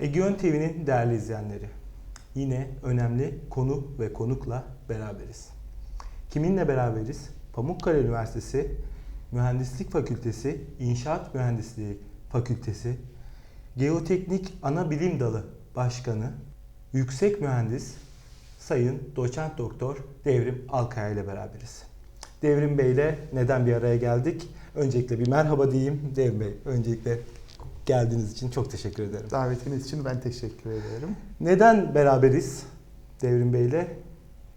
Egeon TV'nin değerli izleyenleri, yine önemli konu ve konukla beraberiz. Kiminle beraberiz? Pamukkale Üniversitesi Mühendislik Fakültesi İnşaat Mühendisliği Fakültesi Geoteknik Ana Bilim Dalı Başkanı Yüksek Mühendis Sayın Doçent Doktor Devrim Alkaya ile beraberiz. Devrim Bey ile neden bir araya geldik? Öncelikle bir merhaba diyeyim. Devrim Bey, öncelikle geldiğiniz için çok teşekkür ederim. Davetiniz için ben teşekkür ederim. Neden beraberiz Devrim Bey ile?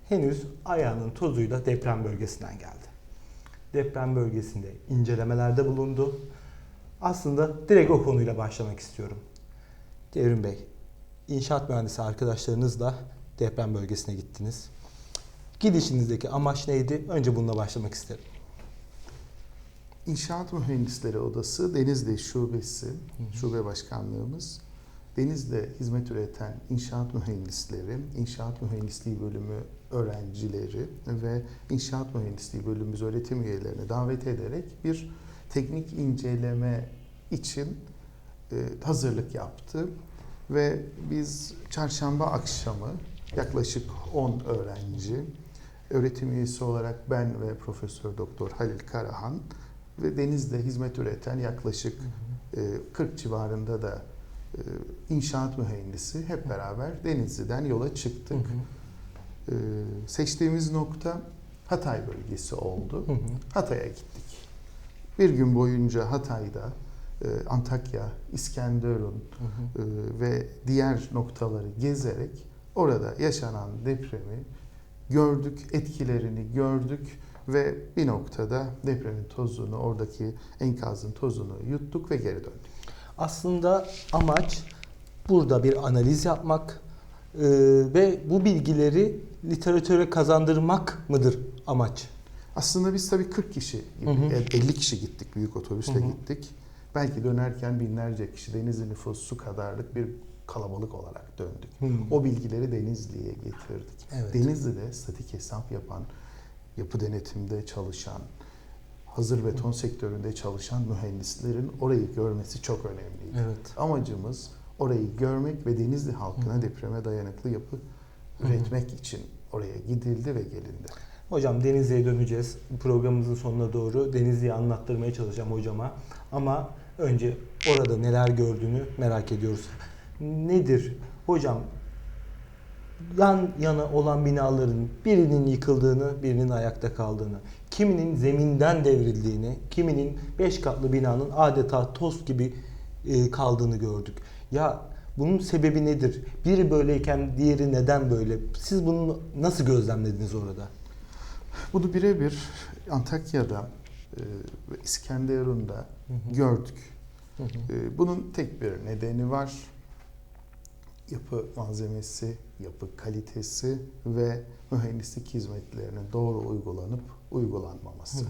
Henüz ayağının tozuyla deprem bölgesinden geldi. Deprem bölgesinde incelemelerde bulundu. Aslında direkt o konuyla başlamak istiyorum. Devrim Bey, inşaat mühendisi arkadaşlarınızla deprem bölgesine gittiniz. Gidişinizdeki amaç neydi? Önce bununla başlamak isterim. İnşaat Mühendisleri Odası Denizli Şubesi, şube başkanlığımız, Denizli'de hizmet üreten inşaat mühendisleri, inşaat mühendisliği bölümü öğrencileri ve inşaat mühendisliği bölümümüz öğretim üyelerini davet ederek bir teknik inceleme için e, hazırlık yaptı. Ve biz çarşamba akşamı yaklaşık 10 öğrenci, öğretim üyesi olarak ben ve Profesör Doktor Halil Karahan ve denizde hizmet üreten yaklaşık e, 40 civarında da e, inşaat mühendisi hep beraber Denizli'den yola çıktık. E, seçtiğimiz nokta Hatay bölgesi oldu. Hı hı. Hatay'a gittik. Bir gün boyunca Hatay'da, e, Antakya, İskenderun Hı hı. e, ve diğer noktaları gezerek orada yaşanan depremi gördük, etkilerini gördük ve bir noktada depremin tozunu, oradaki enkazın tozunu yuttuk ve geri döndük. Aslında amaç burada bir analiz yapmak e, ve bu bilgileri literatüre kazandırmak mıdır amaç? Aslında biz tabii 40 kişi, gibi, Hı hı. yani 50 kişi gittik, büyük otobüsle Hı hı. gittik. Belki dönerken binlerce kişi Denizli nüfusu kadarlık bir kalabalık olarak döndük. Hı. O bilgileri Denizli'ye getirdik. Evet. Denizli'de statik hesap yapan, yapı denetimde çalışan, hazır beton sektöründe çalışan mühendislerin orayı görmesi çok önemliydi. Evet. Amacımız orayı görmek ve Denizli halkına depreme dayanıklı yapı üretmek için oraya gidildi ve gelindi. Hocam Denizli'ye döneceğiz. Programımızın sonuna doğru Denizli'yi anlattırmaya çalışacağım hocama. Ama önce orada neler gördüğünü merak ediyoruz. Nedir hocam? Yan yana olan binaların birinin yıkıldığını, birinin ayakta kaldığını, kiminin zeminden devrildiğini, kiminin beş katlı binanın adeta toz gibi e, kaldığını gördük. Ya bunun sebebi nedir? Biri böyleyken diğeri neden böyle? Siz bunu nasıl gözlemlediniz orada? Bunu birebir Antakya'da e, ve İskenderun'da gördük. Hı hı. E, Bunun tek bir nedeni var. Yapı malzemesi, yapı kalitesi ve mühendislik hizmetlerinin doğru uygulanıp uygulanmaması. Hı hı.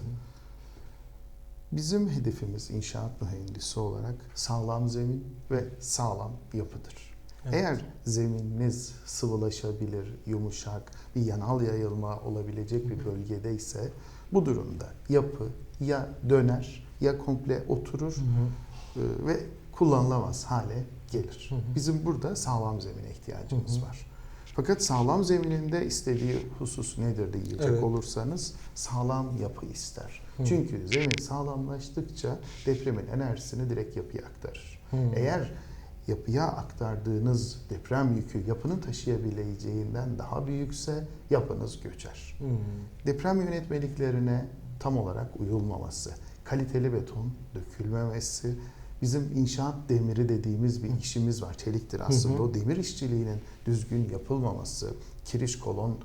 Bizim hedefimiz inşaat mühendisi olarak sağlam zemin ve sağlam yapıdır. Evet. Eğer zemininiz sıvılaşabilir, yumuşak, bir yanal yayılma olabilecek bir bölgedeyse bu durumda yapı ya döner ya komple oturur Hı hı. e, ve kullanılamaz hale gelir. Hı hı. Bizim burada sağlam zemine ihtiyacımız Hı hı. var. Fakat sağlam zemininde istediği husus nedir diyecek Evet. olursanız sağlam yapı ister. Hı. Çünkü zemin sağlamlaştıkça depremin enerjisini direkt yapıya aktarır. Hı. Eğer yapıya aktardığınız deprem yükü yapının taşıyabileceğinden daha büyükse yapınız göçer. Deprem yönetmeliklerine tam olarak uyulmaması, kaliteli beton dökülmemesi, bizim inşaat demiri dediğimiz bir işimiz var. Çeliktir aslında. Hı hı. O demir işçiliğinin düzgün yapılmaması, kiriş kolon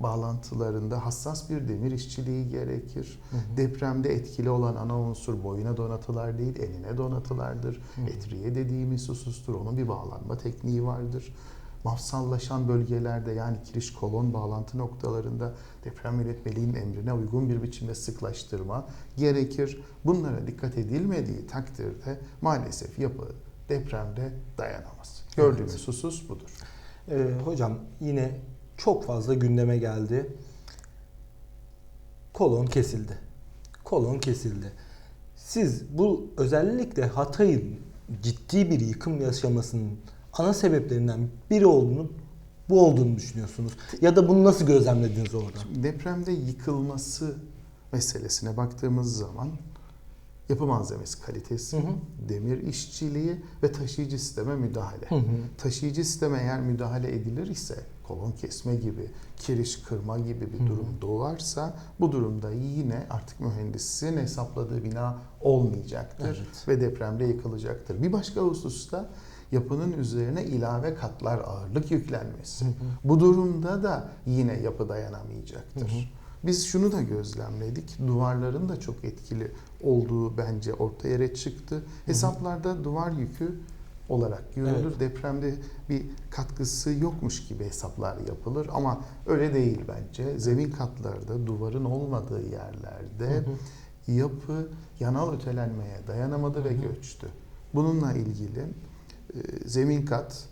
bağlantılarında hassas bir demir işçiliği gerekir. Hı hı. Depremde etkili olan ana unsur boyuna donatılar değil, enine donatılardır. Hı. Etriye dediğimiz husustur. Onun bir bağlanma tekniği vardır. Mafsallaşan bölgelerde yani kiriş kolon bağlantı noktalarında deprem yönetmeliğinin emrine uygun bir biçimde sıklaştırma gerekir. Bunlara dikkat edilmediği takdirde maalesef yapı depremde dayanamaz. Gördüğümüz Evet. husus budur. Ee, hocam yine çok fazla gündeme geldi. Kolon kesildi. Kolon kesildi. Siz bu özellikle Hatay'ın ciddi bir yıkım yaşamasının ana sebeplerinden biri olduğunu bu olduğunu düşünüyorsunuz? Ya da bunu nasıl gözlemlediniz orada? Depremde yıkılması meselesine baktığımız zaman yapı malzemesi kalitesi, Hı hı. demir işçiliği ve taşıyıcı sisteme müdahale. Hı hı. Taşıyıcı sisteme eğer müdahale edilir ise kolon kesme gibi, kiriş kırma gibi bir Hı hı. durum doğarsa bu durumda yine artık mühendisin hesapladığı bina olmayacaktır Evet. ve depremde yıkılacaktır. Bir başka hususta yapının üzerine ilave katlar ağırlık yüklenmesi. Hı hı. Bu durumda da yine yapı dayanamayacaktır. Hı hı. Biz şunu da gözlemledik. Duvarların da çok etkili olduğu bence ortaya çıktı. Hesaplarda duvar yükü olarak görülür. Evet. Depremde bir katkısı yokmuş gibi hesaplar yapılır ama öyle değil bence. Zemin katlarda duvarın olmadığı yerlerde Hı hı. yapı yanal ötelenmeye dayanamadı ve Hı hı. göçtü. Bununla ilgili zemin kat,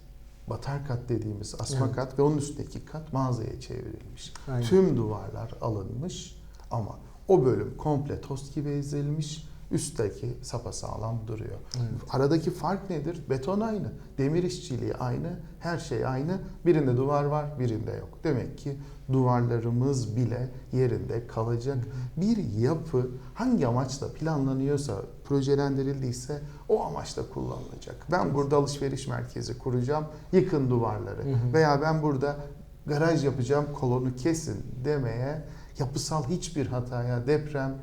batar kat dediğimiz asma Evet. kat ve onun üstündeki kat mağazaya çevrilmiş. Aynen. Tüm duvarlar alınmış ama o bölüm komple tost gibi ezilmiş. Üstteki sapasağlam duruyor. Evet. Aradaki fark nedir? Beton aynı, demir işçiliği aynı, her şey aynı. Birinde duvar var, birinde yok. Demek ki duvarlarımız bile yerinde kalacak. Bir yapı hangi amaçla planlanıyorsa, projelendirildiyse o amaçla kullanılacak. Ben burada alışveriş merkezi kuracağım, yıkın duvarları. Hı hı. Veya ben burada garaj yapacağım, kolonu kesin demeye yapısal hiçbir hataya deprem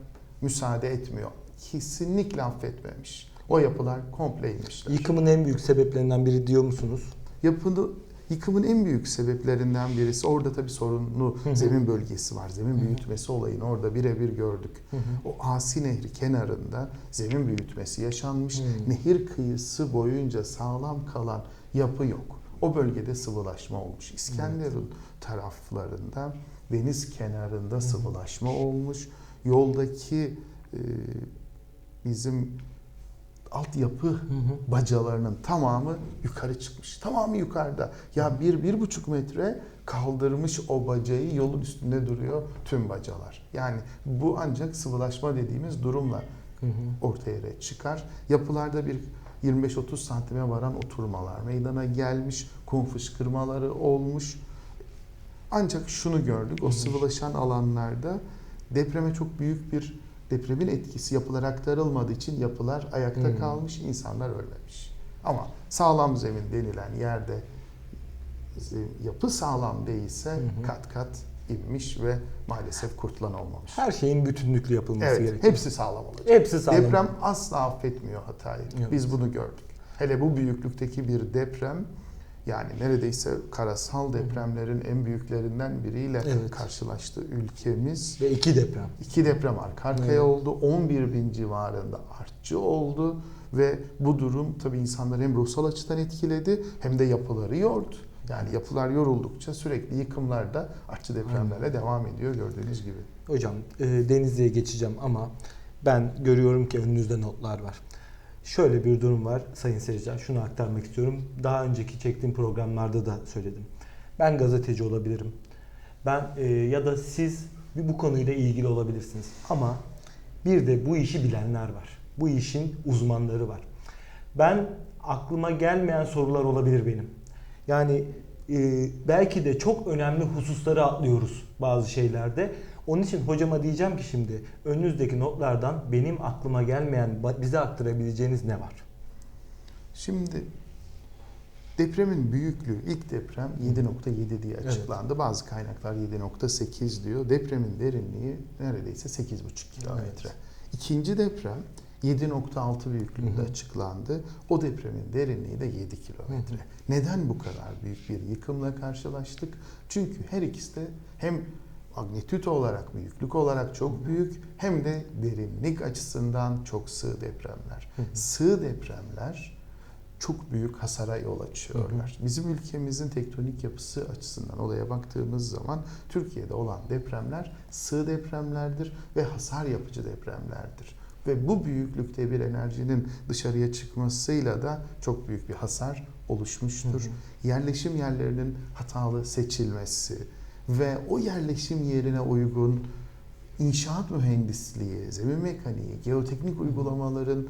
müsaade etmiyor. Kesinlikle affetmemiş. O yapılar komple inmişler. Yıkımın en büyük sebeplerinden biri diyor musunuz? Yapını, yıkımın en büyük sebeplerinden birisi orada tabii sorunlu Hı hı. zemin bölgesi var. Zemin Hı hı. büyütmesi olayını orada birebir gördük. Hı hı. O Asi Nehri kenarında zemin büyütmesi yaşanmış. Hı. Nehir kıyısı boyunca sağlam kalan yapı yok. O bölgede sıvılaşma olmuş. İskenderun taraflarında deniz kenarında sıvılaşma olmuş. Yoldaki e, bizim altyapı Hı hı. bacalarının tamamı yukarı çıkmış. Tamamı yukarıda. Ya bir, bir buçuk metre kaldırmış o bacayı yolun üstünde duruyor tüm bacalar. Yani bu ancak sıvılaşma dediğimiz durumla Hı hı. ortaya çıkar. Yapılarda bir 25-30 santime varan oturmalar meydana gelmiş, kum fışkırmaları olmuş. Ancak şunu gördük, o sıvılaşan alanlarda depreme çok büyük bir depremin etkisi yapılar aktarılmadığı için yapılar ayakta Hı. kalmış, insanlar ölmemiş. Ama sağlam zemin denilen yerde ze- yapı sağlam değilse hı. kat kat inmiş ve maalesef kurtulan olmamış. Her şeyin bütünlüklü yapılması Evet, gerekiyor. hepsi sağlam olacak. Hepsi sağlam. Deprem asla affetmiyor hatayı. Evet. Biz bunu gördük. Hele bu büyüklükteki bir deprem yani neredeyse karasal depremlerin en büyüklerinden biriyle Evet. karşılaştı ülkemiz. Ve iki deprem. İki deprem arka arkaya Evet. oldu. 11 bin civarında artçı oldu ve bu durum tabii insanları hem ruhsal açıdan etkiledi hem de yapıları yordu. Yani yapılar yoruldukça sürekli yıkımlar da artçı depremlerle devam ediyor gördüğünüz gibi. Hocam e, Denizli'ye geçeceğim ama ben görüyorum ki önünüzde notlar var. Şöyle bir durum var sayın seyirciler. Şunu aktarmak istiyorum. Daha önceki çektiğim programlarda da söyledim. Ben gazeteci olabilirim. Ben e, ya da siz bu konuyla ilgili olabilirsiniz. Ama bir de bu işi bilenler var. Bu işin uzmanları var. Ben aklıma gelmeyen sorular olabilir benim. Yani e, belki de çok önemli hususları atlıyoruz bazı şeylerde. Onun için hocama diyeceğim ki şimdi önünüzdeki notlardan benim aklıma gelmeyen bize aktarabileceğiniz ne var? Şimdi depremin büyüklüğü ilk deprem 7.7 diye açıklandı. Bazı kaynaklar 7.8 diyor. Depremin derinliği neredeyse 8.5 kilometre. İkinci deprem 7.6 büyüklüğünde Hı hı. açıklandı. O depremin derinliği de 7 kilometre. Neden bu kadar büyük bir yıkımla karşılaştık? Çünkü her ikisi de hem magnitüt olarak, büyüklük olarak çok büyük hem de derinlik açısından çok sığ depremler. Hı hı. Sığ depremler çok büyük hasara yol açıyorlar. Bizim ülkemizin tektonik yapısı açısından olaya baktığımız zaman Türkiye'de olan depremler sığ depremlerdir ve hasar yapıcı depremlerdir. Ve bu büyüklükte bir enerjinin dışarıya çıkmasıyla da çok büyük bir hasar oluşmuştur. Hı hı. Yerleşim yerlerinin hatalı seçilmesi ve o yerleşim yerine uygun inşaat mühendisliği, zemin mekaniği, geoteknik uygulamaların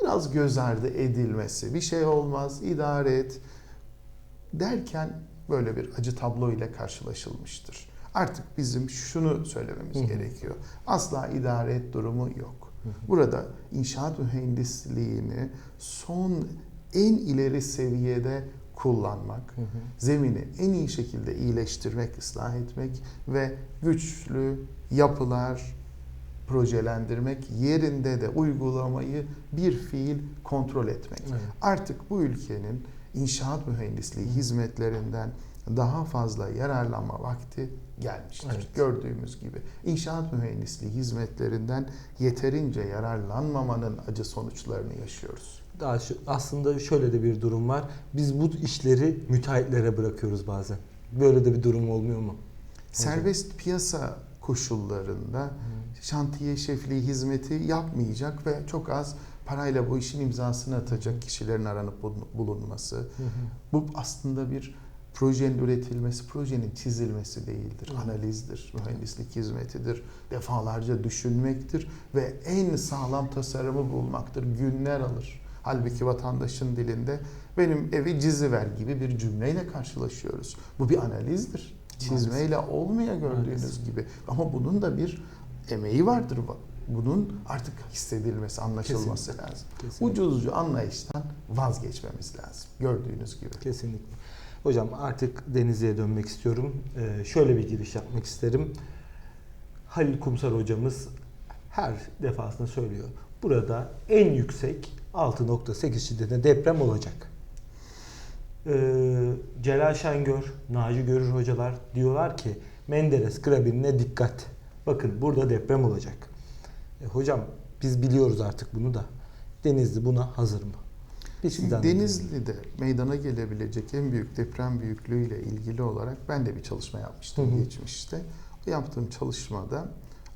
biraz göz ardı edilmesi. Bir şey olmaz, idare et. Derken böyle bir acı tablo ile karşılaşılmıştır. Artık bizim şunu söylememiz Hı gerekiyor. Asla idare et durumu yok. Hı. Burada inşaat mühendisliğini son en ileri seviyede kullanmak, Hı hı. zemini en iyi şekilde iyileştirmek, ıslah etmek ve güçlü yapılar projelendirmek, yerinde de uygulamayı bir fiil kontrol etmek. Evet. Artık bu ülkenin inşaat mühendisliği Hı. hizmetlerinden daha fazla yararlanma vakti gelmiştir. Evet. Gördüğümüz gibi inşaat mühendisliği hizmetlerinden yeterince yararlanmamanın acı sonuçlarını yaşıyoruz. Daha şu, aslında şöyle de bir durum var. Biz bu işleri müteahhitlere bırakıyoruz bazen. Böyle de bir durum olmuyor mu? Serbest piyasa koşullarında şantiye şefliği hizmeti yapmayacak ve çok az parayla bu işin imzasını atacak kişilerin aranıp bulun- bulunması. Hı hı. Bu aslında bir projenin üretilmesi, projenin çizilmesi değildir. Hı. Analizdir, mühendislik hizmetidir, defalarca düşünmektir ve en sağlam tasarımı bulmaktır. Günler alır. Halbuki vatandaşın dilinde benim evi ciziver gibi bir cümleyle karşılaşıyoruz. Bu bir analizdir. Çizmeyle olmuyor gördüğünüz Maalesef. gibi. Ama bunun da bir emeği vardır. Bunun artık hissedilmesi, anlaşılması lazım. Kesinlikle. Ucuzcu anlayıştan vazgeçmemiz lazım. Gördüğünüz gibi. Kesinlikle. Hocam artık Denizli'ye dönmek istiyorum. Ee, şöyle bir giriş yapmak isterim. Halil Kumsar hocamız her defasında söylüyor. Burada en yüksek 6.8 şiddetinde deprem olacak. Ee, Celal Şengör, Naci Görür hocalar diyorlar ki Menderes Grabin'ine dikkat. Bakın burada deprem olacak. E, hocam biz biliyoruz artık bunu da. Denizli buna hazır mı? Şimdi. Denizli'de meydana gelebilecek en büyük deprem büyüklüğüyle ilgili olarak ben de bir çalışma yapmıştım Hı hı. geçmişte. O yaptığım çalışmada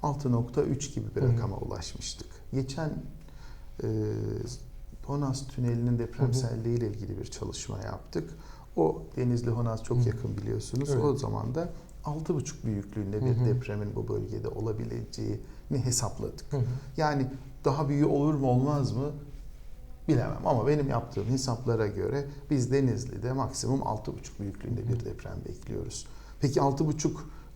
6.3 gibi bir Hı hı. rakama ulaşmıştık. Geçen e, Honaz Tüneli'nin depremselliği ile ilgili bir çalışma yaptık. O Denizli Honaz çok Hı yakın biliyorsunuz. Evet. O zaman da 6.5 büyüklüğünde bir Hı hı. depremin bu bölgede olabileceğini hesapladık. Hı hı. Yani daha büyüğü olur mu olmaz mı bilemem ama benim yaptığım hesaplara göre biz Denizli'de maksimum 6,5 büyüklüğünde bir deprem bekliyoruz. Peki 6,5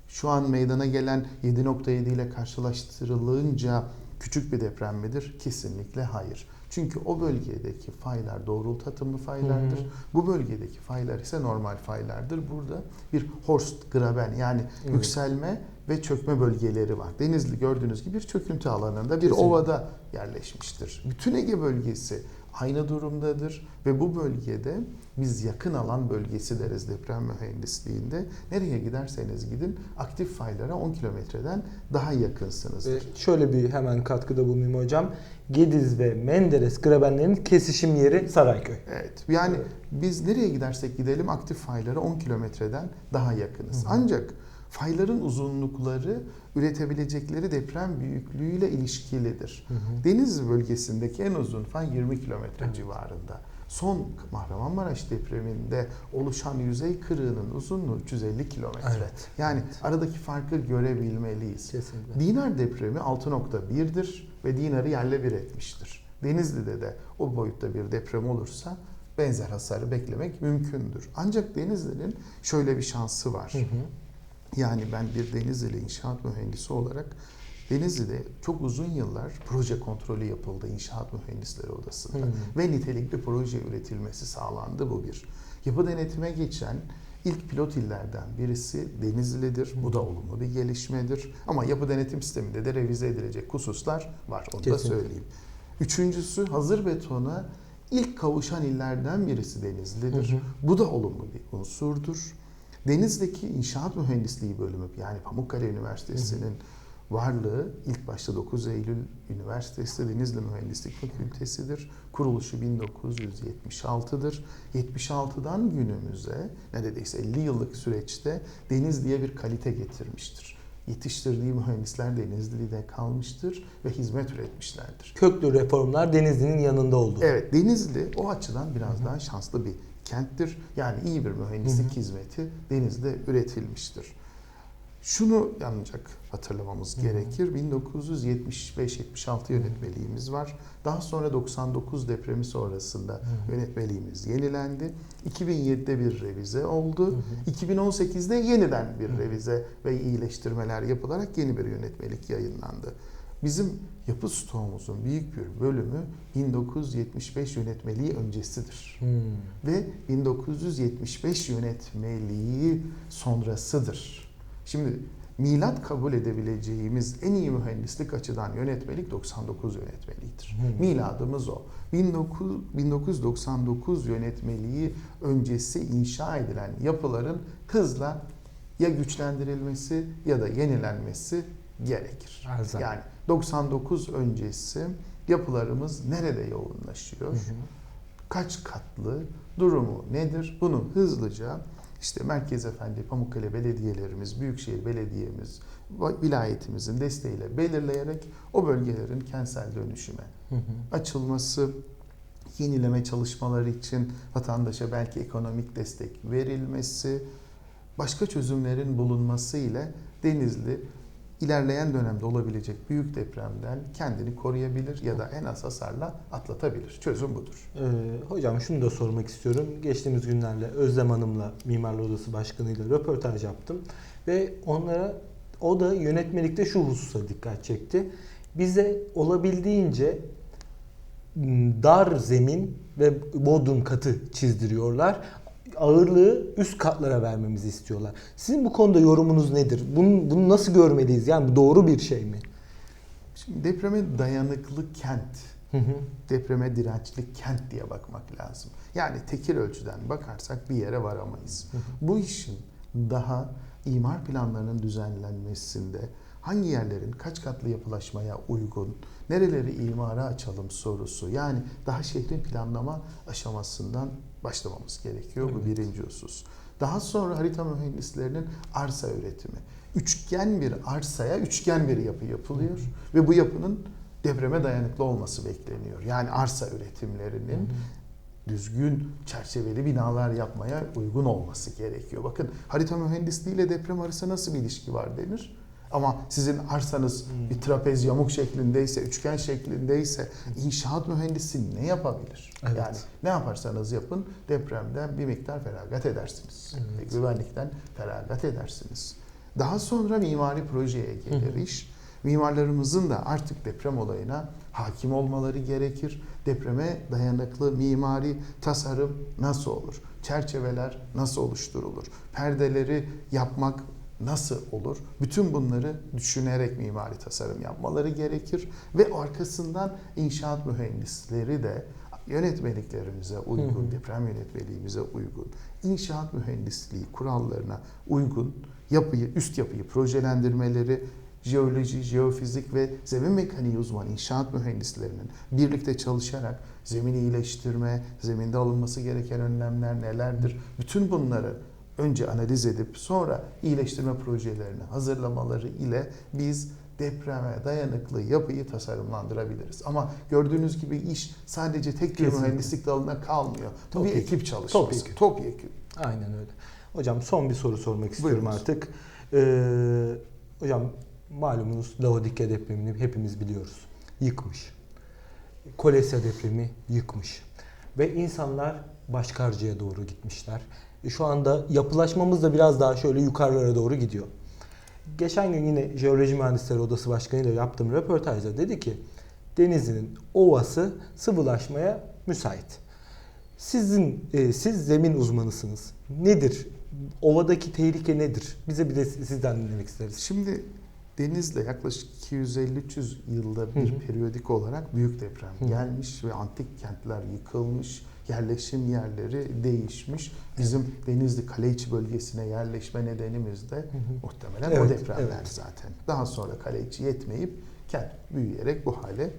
şu an meydana gelen 7.7 ile karşılaştırılınca küçük bir deprem midir? Kesinlikle hayır. Çünkü o bölgedeki faylar doğrultu atımlı faylardır. Hı hı. Bu bölgedeki faylar ise normal faylardır. Burada bir Horst Graben yani Evet. yükselme ve çökme bölgeleri var. Denizli gördüğünüz gibi bir çöküntü alanında bir Kesinlikle. ovada yerleşmiştir. Bütün Ege bölgesi aynı durumdadır ve bu bölgede biz yakın alan bölgesi deriz deprem mühendisliğinde. Nereye giderseniz gidin aktif faylara 10 kilometreden daha yakınsınız. Ve şöyle bir hemen katkıda bulunayım hocam. Gediz ve Menderes grabenlerinin kesişim yeri Sarayköy. Evet. Yani Evet. biz nereye gidersek gidelim aktif faylara 10 kilometreden daha yakınız. Hı hı. Ancak fayların uzunlukları üretebilecekleri deprem büyüklüğüyle ilişkilidir. Denizli bölgesindeki en uzun fay 20 kilometre Evet. civarında. Son Kahramanmaraş depreminde oluşan yüzey kırığının uzunluğu 350 kilometre. Evet. Yani Evet. aradaki farkı görebilmeliyiz. Kesinlikle. Dinar depremi 6.1'dir ve dinarı yerle bir etmiştir. Denizli'de de o boyutta bir deprem olursa benzer hasarı beklemek mümkündür. Ancak Denizli'nin şöyle bir şansı var. Hı hı. Yani ben bir Denizli inşaat mühendisi olarak Denizli'de çok uzun yıllar proje kontrolü yapıldı inşaat mühendisleri odasında Hı. ve nitelikli proje üretilmesi sağlandı bu bir. Yapı denetime geçen ilk pilot illerden birisi Denizli'dir. Bu da olumlu bir gelişmedir. Ama yapı denetim sisteminde de revize edilecek hususlar var. Onu da Kesinlikle. söyleyeyim. Üçüncüsü hazır betona ilk kavuşan illerden birisi Denizli'dir. Hı hı. Bu da olumlu bir unsurdur. Deniz'deki inşaat mühendisliği bölümü yani Pamukkale Üniversitesi'nin varlığı ilk başta 9 Eylül Üniversitesi Denizli Mühendislik Fakültesidir. Kuruluşu 1976'dır. 76'dan günümüze neredeyse 50 yıllık süreçte Denizli'ye bir kalite getirmiştir. Yetiştirdiği mühendisler Denizli'de kalmıştır ve hizmet üretmişlerdir. Köklü reformlar Denizli'nin yanında oldu. Evet Denizli o açıdan biraz daha şanslı bir kenttir. Yani iyi bir mühendislik Hı hı. hizmeti Denizli'de üretilmiştir. Şunu ancak hatırlamamız gerekir. 1975-76 yönetmeliğimiz var. Daha sonra 99 depremi sonrasında yönetmeliğimiz yenilendi. 2007'de bir revize oldu. 2018'de yeniden bir revize ve iyileştirmeler yapılarak yeni bir yönetmelik yayınlandı. Bizim yapı stoğumuzun büyük bir bölümü 1975 yönetmeliği öncesidir Hmm. ve 1975 yönetmeliği sonrasıdır. Şimdi milat kabul edebileceğimiz en iyi mühendislik açıdan yönetmelik 99 yönetmeliğidir. Hmm. Miladımız o. 19 1999 yönetmeliği öncesi inşa edilen yapıların hızla ya güçlendirilmesi ya da yenilenmesi gerekir. Her zaman. Yani 99 öncesi yapılarımız nerede yoğunlaşıyor? Hı hı. kaç katlı, durumu nedir? Bunu hızlıca işte Merkez Efendi, Pamukkale belediyelerimiz, Büyükşehir Belediyemiz, vilayetimizin desteğiyle belirleyerek o bölgelerin kentsel dönüşüme Hı hı. açılması, yenileme çalışmaları için vatandaşa belki ekonomik destek verilmesi, başka çözümlerin bulunması ile Denizli ilerleyen dönemde olabilecek büyük depremden kendini koruyabilir ya da en az hasarla atlatabilir. Çözüm budur. Ee, hocam şunu da sormak istiyorum. Geçtiğimiz günlerde Özlem Hanım'la Mimarlar Odası Başkanı'yla röportaj yaptım. Ve onlara o da yönetmelikte şu hususa dikkat çekti. Bize olabildiğince dar zemin ve bodrum katı çizdiriyorlar. Ağırlığı üst katlara vermemizi istiyorlar. Sizin bu konuda yorumunuz nedir? Bunu, bunu nasıl görmeliyiz? Yani bu doğru bir şey mi? Şimdi depreme dayanıklı kent, Hı hı. depreme dirençli kent diye bakmak lazım. Yani tekil ölçüden bakarsak bir yere varamayız. Bu işin daha imar planlarının düzenlenmesinde hangi yerlerin kaç katlı yapılaşmaya uygun, nereleri imara açalım sorusu yani daha şehrin planlama aşamasından başlamamız gerekiyor. Bu Evet. birinci husus. Daha sonra harita mühendislerinin arsa üretimi. Üçgen bir arsaya üçgen bir yapı yapılıyor ve bu yapının depreme dayanıklı olması bekleniyor. Yani arsa üretimlerinin düzgün çerçeveli binalar yapmaya uygun olması gerekiyor. Bakın harita mühendisliği ile deprem arasında nasıl bir ilişki var denir. Ama sizin arsanız Hmm. bir trapez yamuk şeklindeyse, üçgen şeklindeyse inşaat mühendisi ne yapabilir? Evet. Yani ne yaparsanız yapın depremden bir miktar feragat edersiniz. Evet. Ve güvenlikten feragat edersiniz. Daha sonra mimari projeye gelir iş. Mimarlarımızın da artık deprem olayına hakim olmaları gerekir. Depreme dayanıklı mimari tasarım nasıl olur? Çerçeveler nasıl oluşturulur? Perdeleri yapmak nasıl olur? Bütün bunları düşünerek mimari tasarım yapmaları gerekir ve arkasından inşaat mühendisleri de yönetmeliklerimize uygun, Hı hı. deprem yönetmeliğimize uygun, inşaat mühendisliği kurallarına uygun yapıyı, üst yapıyı projelendirmeleri, jeoloji, jeofizik ve zemin mekaniği uzmanı inşaat mühendislerinin birlikte çalışarak zemini iyileştirme, zeminde alınması gereken önlemler nelerdir? Bütün bunları önce analiz edip sonra iyileştirme projelerini hazırlamaları ile biz depreme dayanıklı yapıyı tasarımlandırabiliriz. Ama gördüğünüz gibi iş sadece tek bir mühendislik dalına kalmıyor. Bu bir ekip çalışması. Topyekun. Topyekun. Aynen öyle. Hocam son bir soru sormak istiyorum Buyurunuz. artık. Ee, hocam malumunuz Laodikya depremini hepimiz biliyoruz. Yıkmış. Kolesya depremi yıkmış. Ve insanlar Başkarcı'ya doğru gitmişler. E, Şu anda yapılaşmamız da biraz daha şöyle yukarılara doğru gidiyor. Geçen gün yine Jeoloji Mühendisleri Odası Başkanı ile yaptığım röportajda dedi ki Denizli'nin ovası sıvılaşmaya müsait. Sizin e, siz zemin uzmanısınız. Nedir? Ovadaki tehlike nedir? Bize bir de sizden dinlemek isteriz. Şimdi Deniz'de yaklaşık 250-300 yılda bir Hı hı. periyodik olarak büyük deprem Hı. gelmiş ve antik kentler yıkılmış, yerleşim yerleri değişmiş. Bizim Denizli Kaleiçi bölgesine yerleşme nedenimiz de muhtemelen o Evet, depremler evet. zaten. Daha sonra Kaleiçi yetmeyip kent büyüyerek bu hale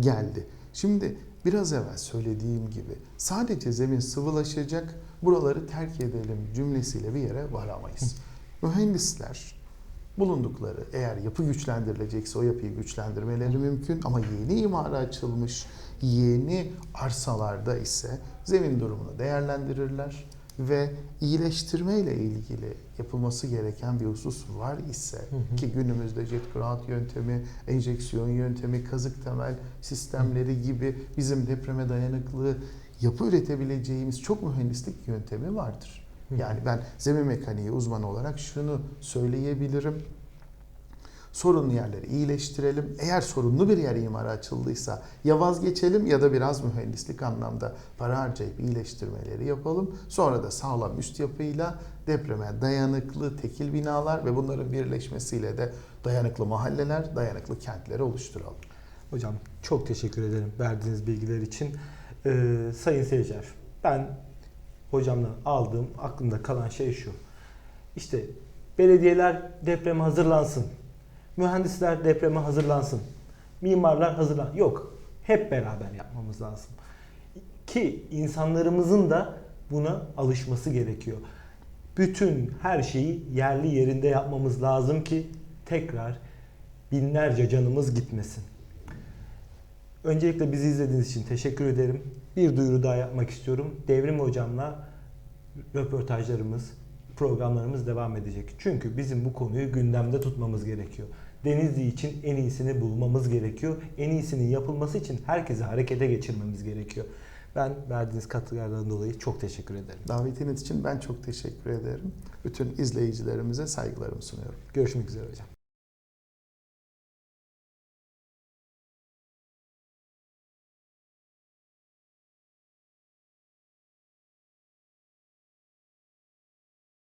geldi. Şimdi biraz evvel söylediğim gibi sadece zemin sıvılaşacak, buraları terk edelim cümlesiyle bir yere varamayız. Mühendisler bulundukları eğer yapı güçlendirilecekse o yapıyı güçlendirmeleri mümkün ama yeni imara açılmış yeni arsalarda ise zemin durumunu değerlendirirler. ve iyileştirme ile ilgili yapılması gereken bir husus var ise hı. ki günümüzde jet grant yöntemi, enjeksiyon yöntemi, kazık temel sistemleri gibi bizim depreme dayanıklı yapı üretebileceğimiz çok mühendislik yöntemi vardır. Yani ben zemin mekaniği uzmanı olarak şunu söyleyebilirim. Sorunlu yerleri iyileştirelim. Eğer sorunlu bir yer imara açıldıysa ya vazgeçelim ya da biraz mühendislik anlamda para harcayıp iyileştirmeleri yapalım. Sonra da sağlam üst yapıyla depreme dayanıklı tekil binalar ve bunların birleşmesiyle de dayanıklı mahalleler, dayanıklı kentleri oluşturalım. Hocam çok teşekkür ederim verdiğiniz bilgiler için. Ee, sayın seyirciler, ben hocamdan aldığım aklımda kalan şey şu. İşte belediyeler depreme hazırlansın. Mühendisler depreme hazırlansın. Mimarlar hazırlan. Yok. Hep beraber yapmamız lazım. Ki insanlarımızın da buna alışması gerekiyor. Bütün her şeyi yerli yerinde yapmamız lazım ki tekrar binlerce canımız gitmesin. Öncelikle bizi izlediğiniz için teşekkür ederim. Bir duyuru daha yapmak istiyorum. Devrim Hocam'la röportajlarımız, programlarımız devam edecek. Çünkü bizim bu konuyu gündemde tutmamız gerekiyor. Denizli için en iyisini bulmamız gerekiyor. En iyisinin yapılması için herkesi harekete geçirmemiz gerekiyor. Ben verdiğiniz katkılardan dolayı çok teşekkür ederim. Davetiniz için ben çok teşekkür ederim. Bütün izleyicilerimize saygılarımı sunuyorum. Görüşmek üzere hocam.